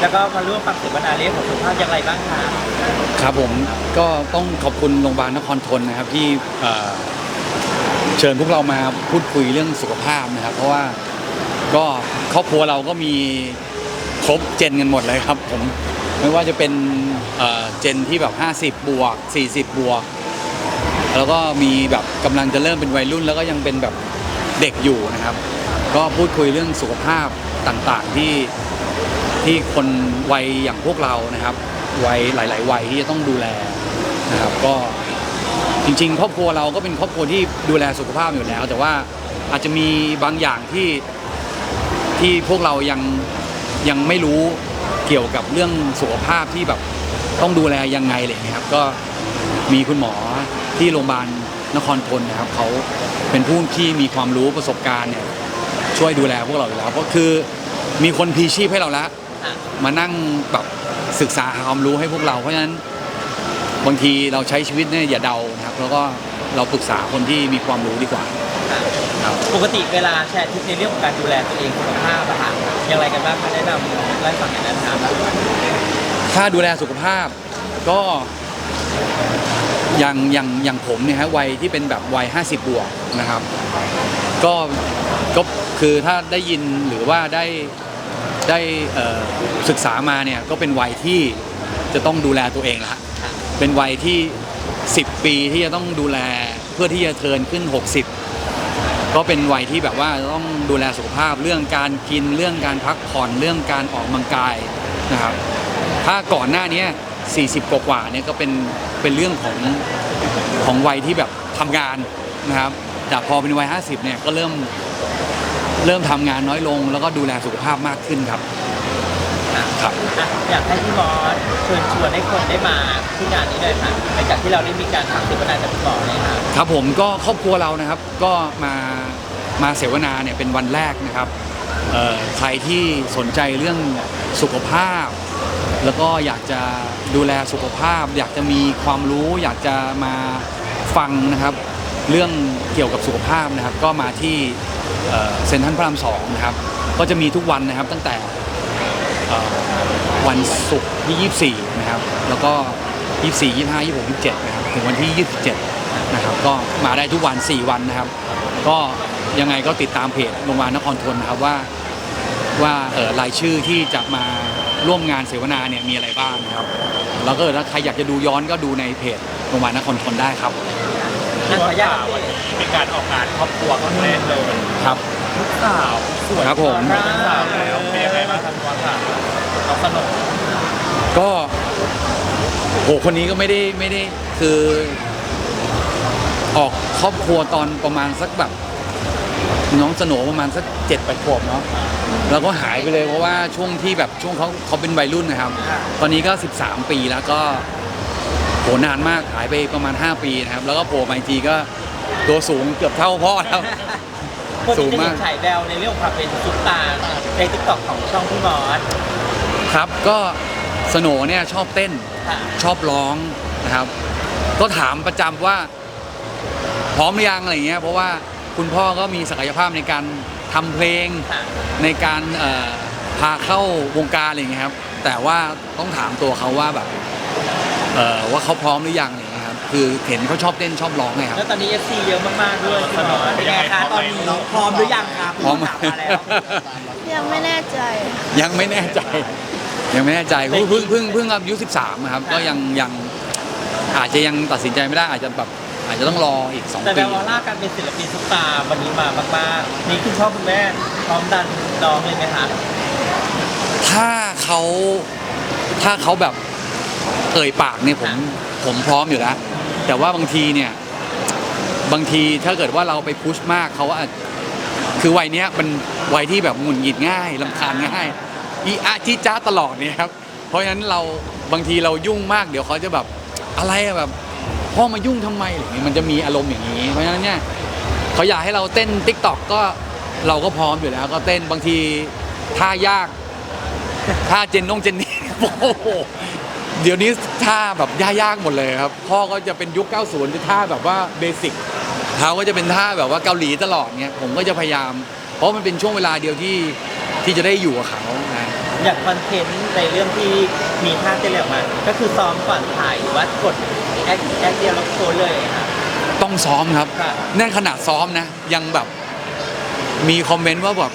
แล้วก็มาร่วมฟังเสวนาเรื่องของสุขภาพอย่างไรบ้างคะครับผมก็ต้องขอบคุณโรงพยาบาลนครทนนะครับที่เอ่อเชิญพวกเรามาพูดคุยเรื่องสุขภาพนะครับ เพราะว่าก็ครอบครัวเราก็มีครบเจนกันหมดเลยครับผมไม่ว่าจะเป็นเอ่อเจนที่แบบ 50 บวก 40 บวก แล้วก็มีแบบกำลังจะเริ่มเป็นวัยรุ่น แล้วก็ยังเป็นแบบเด็กอยู่นะครับ ก็พูดคุยเรื่องสุขภาพต่างๆที่ ที่คนวัยอย่างพวกเรานะครับวัยหลาย ๆ วัยที่จะต้องดูแลนะครับก็จริง ๆ ครอบครัวเราก็เป็นครอบครัวที่ดูแลสุขภาพอยู่แล้ว แต่ว่าอาจจะมีบางอย่างที่ที่พวกเรายังยังไม่รู้เกี่ยวกับเรื่องสุขภาพที่แบบต้องดูแลยังไงอะไรอย่างเงี้ยครับ ก็มีคุณหมอที่โรงพยาบาลนครทนนะครับเขาเป็นผู้ที่มีความรู้ประสบการณ์เนี่ยช่วยดูแลพวกเราอยู่แล้วก็คือมีคนพีชีพให้เราแล้วอะ มานั่งแบบศึกษาหาความรู้ให้พวกเรา เพราะฉะนั้นบางทีเราใช้ชีวิตเนี่ยอย่าเดานะครับ แล้วก็เราปรึกษาคนที่มีความรู้ดีกว่าค่ะครับปกติเวลาแชร์ทิปในเรื่องของการดูแลตัวเองสุขภาพอะค่ะอย่างไรกันบ้างคะแนะนำไล่าให้ฟังกันนะครับถ้าดูแลสุขภาพก็อย่างอย่างอย่างผมเนี่ยฮะวัยที่เป็นแบบวัย50 บวกนะครับ ก็ก็คือถ้าได้ยินหรือว่าได้ ได้เอ่อศึกษามาเนี่ยก็เป็นวัยที่จะต้องดูแลตัวเองละเป็นวัยที่ 10 ปีที่จะต้องดูแลเพื่อที่จะเทิร์นขึ้น 60 ก็เป็นวัยที่แบบว่าต้องดูแลสุขภาพเรื่องการกินเรื่องการพักผ่อนเรื่องการออกกำลังกายนะครับถ้าก่อนหน้านี้40 กว่าๆเนี่ยก็เป็นเป็นเรื่องของของวัยที่แบบทำงานนะครับแต่พอเป็นวัย 50 เนี่ยก็เริ่ม เริ่มทำงานน้อยลง แล้วก็ดูแลสุขภาพมากขึ้นครับ ครับ อะอยากให้พี่มอสเชิญชวนให้คนได้มาที่งานนี้เลยค่ะหลังจากที่เราได้มีการฟังเสวนาจากพี่หมอเนี่ยค่ะ ครับผมก็ครอบครัวเรานะครับก็มามาเสวนาเนี่ยเป็นวันแรกนะครับเอ่อใครที่สนใจเรื่องสุขภาพ แล้วก็อยากจะดูแลสุขภาพ อยากจะมีความรู้ อยากจะมาฟังนะครับ เรื่องเกี่ยวกับสุขภาพนะครับ ก็มาที่เซ็นทรัลพระรามสองนะครับ ก็จะมีทุกวันนะครับตั้งแต่วันศุกร์ที่24 นะครับ แล้วก็ 24 25 26 27 นะครับ ถึงวันที่ 27 นะครับ ก็มาได้ทุกวัน 4 วันนะครับ ก็ยังไงก็ติดตามเพจโรงพยาบาลนครทนนะครับว่าว่าเออรายชื่อที่จะมาร่วมงานเสวนาเนี่ยมีอะไรบ้างนะครับ แล้วก็ถ้าใครอยากจะดูย้อนก็ดูในเพจโรงพยาบาลนครทนได้ครับ อะขออนุญาตมีการออกงานครอบครัวครั้งแรกเลยครับ ลูกสาวสวยครับผมากเป็นสาวแล้วเป็นยังไงบ้างครับวัดค่ะน้องสนุกก็โหคนนี้ก็ไม่ได้ไม่ได้คือ ออกครอบครัวตอนประมาณสักแบบน้องสโหนประมาณสักเจ็ดแปดขวบเนาะแล้วก็หายไปเลยเพราะว่าช่วงที่แบบช่วงเขาเขาเป็นวัยรุ่นนะครับ ตอนนี้ก็ 13 ปีแล้วก็ โหนานมากหายไปประมาณ 5 ปีนะครับ แล้วก็โผล่มาอีกทีก็ตัวสูงเกือบเท่าพ่อแล้ว คนสูที่งจะมาเห็กนฉายแววในเรื่องของความเป็นซุปตาร์ในทิกตอกของช่องพี่มอสครับ ก็สโหนเนี่ยชอบเต้น ค่ะชอบร้องนะครับ ก็ถามประจำว่า พร้อมหรือยังอะไรเงี้ยเพราะว่าคุณพ่อก็มีศักยภาพในการทำเพลงค่ะในการเอ่อพาเข้าวงการอะไรเงี้ยครับ แต่ว่าต้องถามตัวเขาว่าแบบ เอ่อว่าเขาพร้อมหรือยังอะไรเงี้ยครับคือเห็นเขาชอบเต้นชอบร้องไงครับ แล้วตอนนี้ FC เยอะมากๆด้วยพี่มอสเป็นไงคะตอนนี้พร้อมหรือยังคะพร้อมถามมาแล้ว ยังไม่แน่ใจ ยังไม่แน่ใจ ยังไม่แน่ใจเพิ่งเพิ่งเพิ่งเพิ่งอายุ13ครับก็ยังยังอาจจะยังตัดสินใจไม่ได้อาจจะแบบอาจจะต้องรออีกสองแต่แวปี วออร่าการเป็นศิลปินซุปตาร์วันนี้มามากๆนี่คุณพ่อคุณแม่พร้อมดันน้องเลยไหมคะถ้าเขาถ้าเขาแบบ เอ่ยปากเนี่ยผมผมพร้อมอยู่แล้ว แต่ว่าบางทีเนี่ยบางทีถ้าเกิดว่าเราไปพุชมากเขาอาจคือวัยเนี้ยเป็นวัยที่แบบหงุดหงิดง่ายลำคาญง่ายอีอะจีจ้าตลอดเนี่ยครับเพราะฉะนั้นเราบางทีเรายุ่งมากเดี๋ยวเขาจะแบบอะไรแบบพ่อมายุ่งทำไมอะไรอย่างงี้ยมันจะมีอารมณ์อย่างนี้ เพราะฉะนั้นเนี่ยเขาอยากให้เราเต้นติ๊กต็อกก็เราก็พร้อมอยู่แล้ว ก็เต้นบางทีท่ายากท่าเจนนงเจนนี่โอ้โห เดี๋ยวนี้ท่าแบบยากๆหมดเลยครับ พ่อก็จะเป็นยุค 90จะท่าแบบว่าเบสิกเขาก็จะเป็นท่าแบบว่าเกาหลีตลอดเงี้ยผมก็จะพยายาม เพราะมันเป็นช่วงเวลาเดียวที่ที่จะได้อยู่กับเขานะอย่างคอนเทนต์ในเรื่องที่มีท่าเต้นอะไรออกมา ก็คือซ้อมก่อนถ่ายหรือว่ากดแอคแอคเดียวแล้วโพสเลยค่ะต้องซ้อมครับค่ะนั่นขนาดซ้อมนะ ยังแบบมีคอมเมนต์ว่าแบบ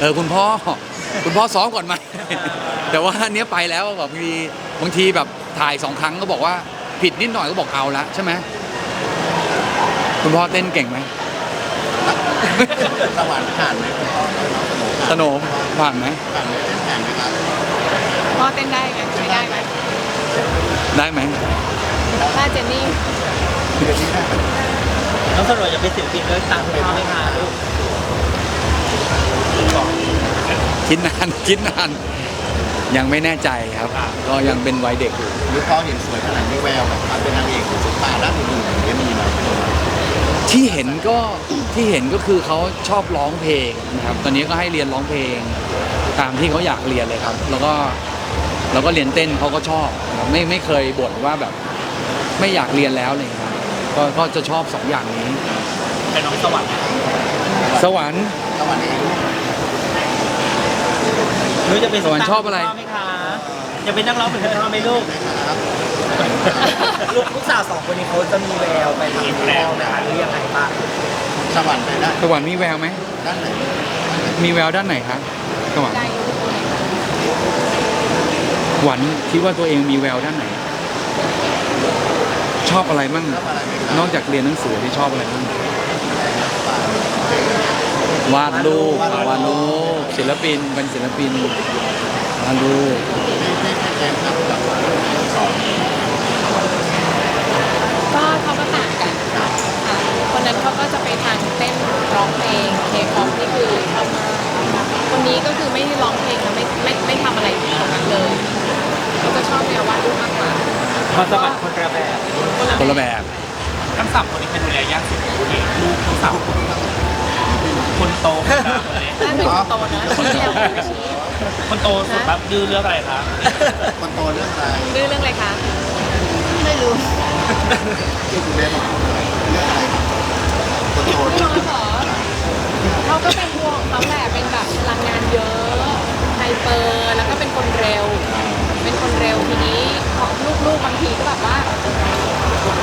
เออคุณพ่อ คุณพ่อซ้อมก่อนไหมแต่ว่าอันเนี้ยไปแล้วแบบบางที บางทีแบบถ่ายสองครั้งก็บอกว่าผิดนิดหน่อยก็บอกเอาละใช่ไหมคุณพ่อเต้นเก่งไหมสวรรค์ผ่านไหมคุณพ่อสโนมผ่านไหมผ่านไหมเต้นแข่งไหมครับพ่อเต้นได้ไหมไม่ได้ไหมได้ไหมถ้าเจนนี่เดือนนี้ได้ไหมน้องสโรจะเป็นศิลปินด้วยตามคุณพ่อไหมคะลูกคิดนานคิดนาน ยังไม่แน่ใจครับ ก็ยังเป็นวัยเด็กอยู่หรือพ่อเห็นสวยขนาดนี้แววแบบความเป็นนางเอกของซุปตาร์ด้านอื่นๆอย่างเงี้ยมีไหมที่เห็นก็ที่เห็นก็คือเขาชอบร้องเพลงนะครับ ตอนนี้ก็ให้เรียนร้องเพลง ตามที่เขาอยากเรียนเลยครับ แล้วก็แล้วก็เรียนเต้นเขาก็ชอบนะครับไม่ไม่เคยบ่นว่าแบบไม่อยากเรียนแล้วอะไรอย่างเลยครับก็ก็จะชอบสองอย่างนี้เป็นน้องสวรรค์สวรรค์สวรรค์เอง หนูจะเป็นสวรรค์ชอบอะไรคุณพ่อไหมคะจะเป็นนักร้องเหมือนคุณพ่อไหมลูกนะครับลูกลูกสาวสองคนนี้เขาจะมีแววไปทางคุณพ่อไหมคะหรือยังไงบ้างสวรรค์ไปได้สวรรค์มีแววไหม ด้านไหนมีแววด้านไหนครับสวรรค์ได้อยู่ตรงไหนคะหวันคิดว่าตัวเองมีแววด้านไหน ชอบอะไรมั่ง ชอบอะไรไหมครับนอกจากเรียนหนังสือที่ชอบอะไรบ้าง วาดรูปวาดรูปศิลปินเป็นศิลปินวาดรูปไม่ไม่ไม่แข่งครับกับสอนก็เขาก็ต่างกันค่ะคนนั้นเขาก็จะไปทางเต้นร้องเพลงเคป๊อปนี่คือชอบมาคนนี้ก็คือไม่ได้ร้องเพลงแล้วไม่ไม่ไม่ทำอะไรตรงนั้นเลยเขาจะชอบแนววาดรูปมากกว่าพอสมัครคนละแบบคนละแบบทั้งสามคนนี้เป็นดูแลยากสุดเลยลูกทั้งสามคน คนโตคนกลางคนเล็กถ้าเป็นคนโตนะชี้แนวชี้คนโตสุดครับดื้อเรื่องอะไรครับคนโตเรื่องอะไรดื้อเรื่องอะไรคะไม่รู้ที่คุณแม่บอกเรื่องอะไรครับคนโตพี่น้องเหรอเขาก็เป็นพวกเขาแหละเป็นแบบพลังงานเยอะไฮเปอร์แล้วก็เป็นคนเร็ว เป็นคนเร็วทีนี้ของลูกๆบางทีก็แบบว่า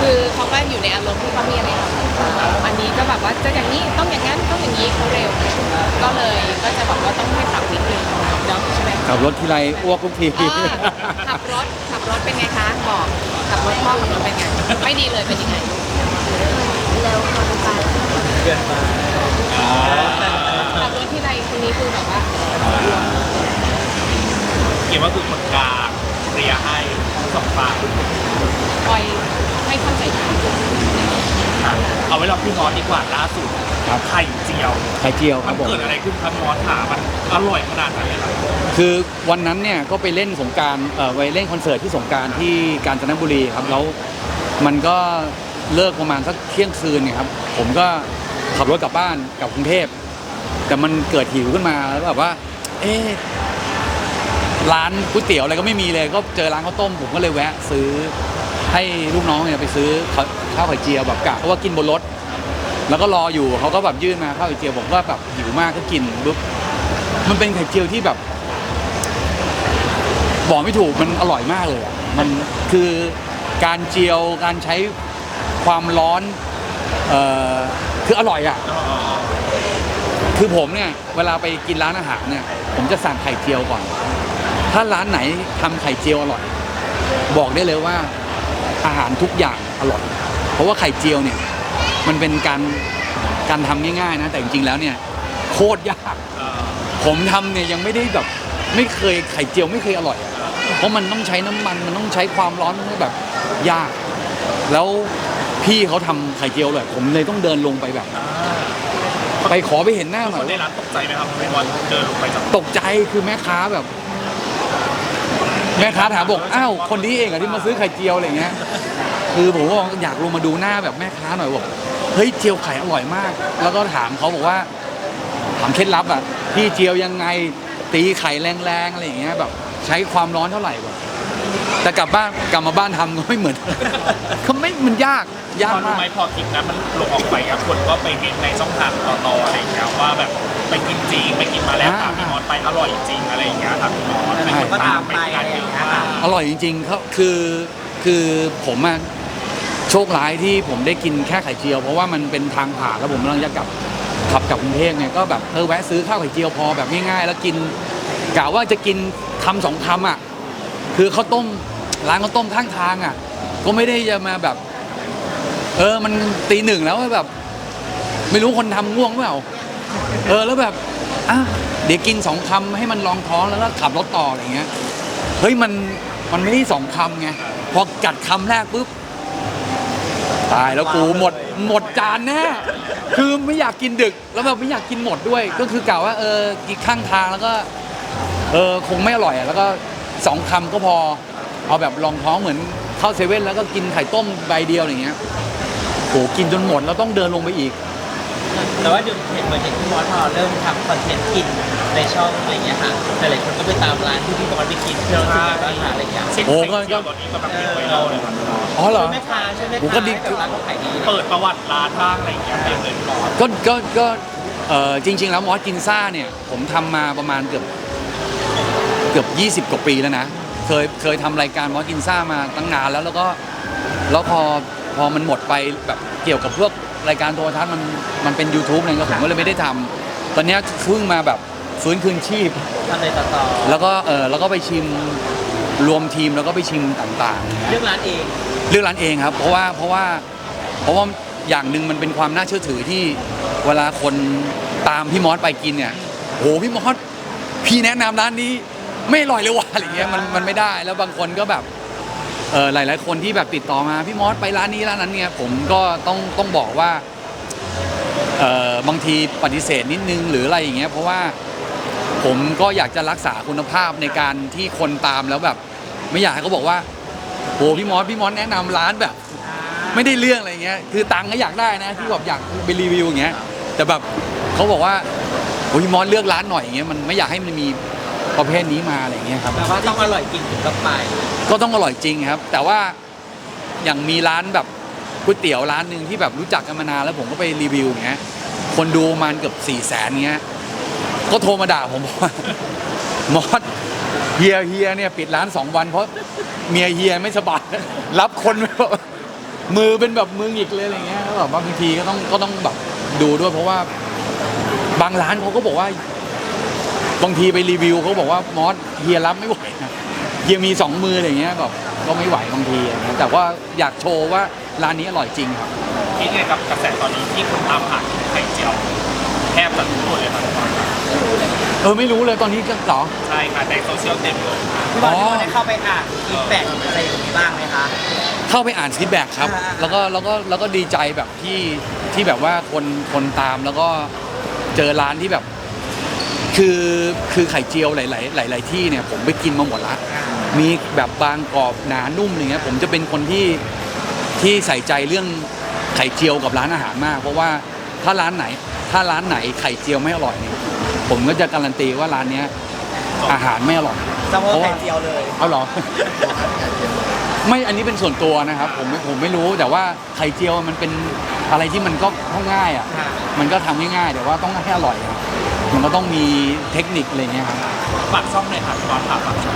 คือเขาก็อยู่ในอารมณ์ที่เขามีอะไรทำอันนี้ก็แบบว่าจะอย่างนี้ต้องอย่างนั้นต้องอย่างนี้เขาเร็ว ก็เลยก็จะบอกว่าต้องให้ปรับนิดนึงเนาะใช่ไหมขับรถทีไรอ้วกทุกทีอ่าขับรถขับรถเป็นไงคะบอกขับรถพ่อขับรถเป็นไงไม่ดีเลยเป็นยังไงเร็วเกินไปเกินไปขับรถที่ใดคนนี้คือแบบว่าเกี่ยวว่าคือคนกลางเรียให้ สองฝ่ายคอยให้เข้าใจกันเอาไว้เราพี่มอสดีกว่าล่าสุดครับไข่เจียวไข่เจียวคมัรันบผมเกิดอะไรขึ้นครับมอสถามมันอร่อยขนาดไหนอะครับคือวันนั้นเนี่ยก็ไปเล่นสงกรารเอ่อไปเล่นคอนเสิร์ตที่สงกรารที่กาญจนบุรีครับแล้วมันก็เลิกประมาณสักเที่ยงคืนเนี่ยครับผมก็ขับรถกลับบ้านกลับกรุงเทพแต่มันเกิดหิวขึ้นมาแล้วแบบว่า เอ๊ะ ร้านก๋วยเตี๋ยวอะไรก็ไม่มีเลย ก็เจอร้านข้าวต้มผมก็เลยแวะ ซื้อให้ลูกน้องเนี่ยไปซื้อข้าวข้าวไข่เจียวแบบกะเพราะว่ากินบนรถ แล้วก็รออยู่เขาก็แบบยื่นมาข้าวไข่เจียวผมก็แบบหิวมากก็กินปุ๊บมันเป็นไข่เจียวที่แบบบอกไม่ถูกมันอร่อยมากเลยอะมันคือการเจียวการใช้ความร้อนเอ่อคืออร่อยอะคือผมเนี่ยเวลาไปกินร้านอาหารเนี่ย ผมจะสั่งไข่เจียวก่อน ถ้าร้านไหนทำไข่เจียวอร่อย บอกได้เลยว่าอาหารทุกอย่างอร่อย เพราะว่าไข่เจียวเนี่ยมันเป็นการการทำง่ายๆนะ แต่จริงๆแล้วเนี่ยโคตรยากผมทำเนี่ยยังไม่ได้แบบไม่เคยไข่เจียวไม่เคยอร่อยอะเพราะมันต้องใช้น้ำมันมันต้องใช้ความร้อนมันแบบยาก แล้วพี่เขาทำไข่เจียวเลยผมเลยต้องเดินลงไปแบบไปขอไปเห็นหน้าหน่คอยนในร้านตกใจไหมครับพี่มอสเดินลงไปจากตกใจคือแม่ค้าแบบ แม่ค้าถามบอกอ้าวคนนี้เองเหรอะที่มาซื้อไข่เจียวอะไรเงี้ย คือผมก็อยากลงมาดูหน้าแบบแม่ค้าหน่อยบอกเฮ้ยเจียวไข่อร่อยมาก แล้วก็ถามเขาบอกว่าถามเคล็ดลับอะพี่เจียวยังไงตีไข่แรงๆอะไรอย่างเงี้ยแบบใช้ความร้อนเท่าไหร่แบบ แต่กลับบ้านกลับมาบ้านทำก็ไม่เหมือนเขาไม่มันยากยากพอรู้มาก ไหมพอคลิปนั้นมันลงออกไปอะคนก็ไปเห็นในช่องทางต่อๆอะไรอย่างเงี้ยว่าแบบไปกินจริงไปกินมาแล้วค่ะพี่มอสไปอร่อยจริงอะไรอย่างเงี้ยค่ะพี่มอสใช่เป็นคนตามไปกันเยอะมากอร่อยจริงๆเขาคือคือผมอะโชคร้ายที่ผมได้กินแค่ไข่เจียว เพราะว่ามันเป็นทางผ่านแล้วผมกำลังจะกลับขับกลับกรุงเทพไงก็แบบเออแวะซื้อข้าวไข่เจียวพอแบบง่ายๆ แล้วกินกะว่าจะกินคำสองคำอะ คือเขาต้มร้านเขาต้มข้างทางอะ ก็ไม่ได้จะมาแบบ เออมันตีหนึ่งแล้วแบบ ไม่รู้คนทำง่วงเปล่าเออแล้วแบบอะเดี๋ยวกินสองคำให้มันรองท้องแล้วก็ขับรถต่ออะไรเงี้ยเฮ้ยมันมันไม่ได้สองคำไงพอกัดคำแรกปุ๊บตายแล้วกูหมดหมดจานแน่คือไม่อยากกินดึกแล้วแบบไม่อยากกินหมดด้วย ก็คือกล่าวว่าเออกินข้างทางแล้วก็ เออคงไม่อร่อยแล้วก็ สองคำก็พอเอาแบบรองท้องเหมือนเข้าเซเว่นแล้วก็กินไข่ต้มใบเดียวอย่างเงี้ยโหกินจนหมดแล้วต้องเดินลงไปอีก แต่ว่าเดี๋ยวเห็นเหมือนอย่างที่มอสพอเริ่มทำคอนเทนต์กินในช่องอะไรเงี้ยค่ะหลายๆคนก็ไปตามร้านที่พี่มอสไปกินที่เราซื้อมาบ้างคะอะไรเงี้ยเช่นโอ้ไข่ก็เจียวตอนนี้ก็แบบเป็นไวรัลเลยครับอ๋อเหรช่อวยแม่ค้าช่วยแม่โอ้ค้าก็ดีให้กับร้านเขาขายดีเปิดประวัติร้านบ้างอะไรอย่างเงี้ยเต็มเลยพี่มอสก็ก็ก็เออจริง ๆ แล้วมอสกินซ่าเนี่ย ผมทำมาประมาณเกือบเกือบ 20 กว่าปีแล้วนะ เคยเคยทำรายการมอสกินซ่ามาตั้งนานแล้วแล้วก็แล้วพอพอมันหมดไปแบบเกี่ยวกับพวกรายการโทรทัศน์มันมันเป็น YouTube อะไรเงี้ยผมก็เลยไม่ได้ทำตอนเนี้ยเพิ่งมาแบบฟื้นคืนชีพ ทำในต่อต่อแล้วก็เออแล้วก็ไปชิมรวมทีมแล้วก็ไปชิมต่างๆเรื่องร้านเองเลือกร้านเองครับ เพราะว่าเพราะว่าเพราะว่าอย่างหนึ่งมันเป็นความน่าเชื่อถือที่เวลาคนตามพี่มอสไปกินเนี่ยโหพี่มอสพี่แนะนำร้านนี้ ไม่อร่อยเลยว่ะอะไรเงี้ยมันมันไม่ได้แล้วบางคนก็แบบเออหลาย ๆ คนที่แบบติดต่อมาพี่มอสไปร้านนี้ร้านนั้นเนี่ยผมก็ต้องต้องบอกว่าเออบางทีปฏิเสธนิดนึงหรืออะไรอย่างเงี้ยเพราะว่าผมก็อยากจะรักษาคุณภาพในการที่คนตามแล้วแบบ ไม่อยากให้เขาบอกว่าโหพี่มอสพี่มอสแนะนำร้านแบบ ไม่ได้เรื่องอะไรเงี้ยคือตังค์ก็อยากได้นะที่แบบอยากไปรีวิวอย่างเงี้ยแต่แบบเขาบอกว่าโอ้ยพี่มอสเลือกร้านหน่อยอย่างเงี้ยมันไม่อยากให้มันมี ประเภทนี้มาอะไรเงี้ยครับ แต่ว่าต้องอร่อยจริงถึงต้องไปก็ต้องอร่อยจริงครับ แต่ว่าอย่างมีร้านแบบก๋วยเตี๋ยวร้านหนึ่งที่แบบรู้จักกันมานานแล้วผมก็ไปรีวิวอย่างเงี้ยคนดูประมาณเกือบสี่แสนเงี้ยก็โทรมาด่าผมบอกว่ามอสเฮียเฮียเนี่ยปิดร้านสองวันเพราะเมียเฮียไม่สบายรับคนไม่แบบมือเป็นแบบมือหงิกเลยอะไรเงี้ยแล้วแบบบางทีก็ต้องก็ต้องแบบดูด้วยเพราะว่า บางร้านเขาก็บอกว่า บางทีไปรีวิวเขาบอกว่ามอสเฮียรับไม่ไหวนะเฮียมีสองมืออะไรเงี้ยแบบก็ไม่ไหวบางทีอะไรเงี้ยแต่ว่าอยากโชว์ว่าร้านนี้อร่อยจริงครับ คิดไงกับกระแสตอนนี้ที่คนตามหาไข่เจียวแทบจะทุกคนเลยครับเออไม่รู้เลยตอนนี้ก็เหรอ ใช่ค่ะในโซเชียลเต็มเลยพี่บอลพี่บอลได้เข้าไปอ่านฟีดแบ็กอะไรอย่างนี้บ้างไหมคะ เข้าไปอ่านฟีดแบ็กครับ อ่า แล้วก็แล้วก็แล้วก็ดีใจแบบที่ที่แบบว่าคนคนตามแล้วก็เจอร้านที่แบบ คือคือไข่เจียวหลายๆหลาย ๆ ที่เนี่ยผมไปกินมาหมดละมีแบบบางกรอบหนานุ่มอะไรเงี้ยผมจะเป็นคนที่ที่ใส่ใจเรื่องไข่เจียวกับร้านอาหารมาก เพราะว่าถ้าร้านไหน ถ้าร้านไหนไข่เจียวไม่อร่อยเนี่ยผมก็จะการันตีว่าร้านเนี้ยอาหารไม่อร่อยเฉพาะไข่เจียวเลยเอาเหรอ ไม่อันนี้เป็นส่วนตัวนะครับ ผมไม่ผมไม่รู้แต่ว่าไข่เจียวมันเป็นอะไรที่มันก็ก็ง่ายอะค่ะ มันก็ทำง่ายๆแต่ว่าต้องให้อร่อยอะ มันก็ต้องมีเทคนิคอะไรเงี้ยครับฝากช่องหน่อยค่ะพี่มอสค่ะฝากช่อง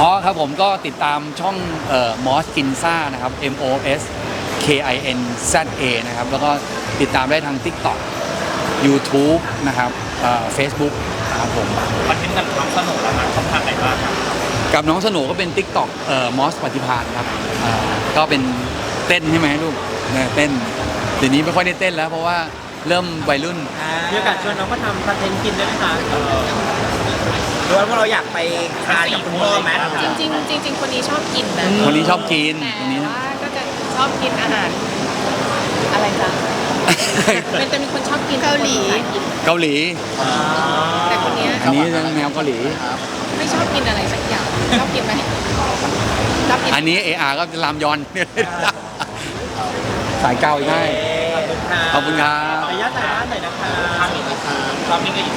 อ๋อครับผมก็ติดตามช่องเอ่อมอสกินซ่านะครับ M O S K I N Z A นะครับ แล้วก็ติดตามได้ทาง TikTok YouTube นะครับเอ่อ Facebook นะครับผมคอนเทนต์กันน้องสนุกแล้วนะช่องทางไหนบ้างครับกับน้องสโหนก็เป็น TikTok เอ่อมอสปฏิพานครับเอ่อก็เป็นเต้นใช่ไหมลูกเนี่ยเต้นเดี๋ยวนี้ไม่ค่อยได้เต้นแล้วเพราะว่า เริ่มวัยรุ่น มีโอกาสชวนน้องมาทำคอนเทนต์กินได้ไหมคะหรือว่าพวกเราอยากไปทานกับคุณพ่อไหมจริงๆจริงๆคนนี้ชอบกินนะคนนี้ชอบกินแต่คนนี้ ว่าก็จะชอบกินอาหารอะไรจ๊ะมันจะมีคนชอบกินเกาหลีคนกินเกาหลี แต่คนเนี้ยอันนี้แนวเกาหลี ไม่ชอบกินอะไรสักอย่างชอบกินไหมชอบกินอันนี้เออาก็รามยอน สายเกาอีกให้ ขอบคุณค่ะขอบคุณครับ ขออนุญาตถ่ายบ้านหน่อยนะคะทางนี้ก็คือรอบนี้ก็อยู่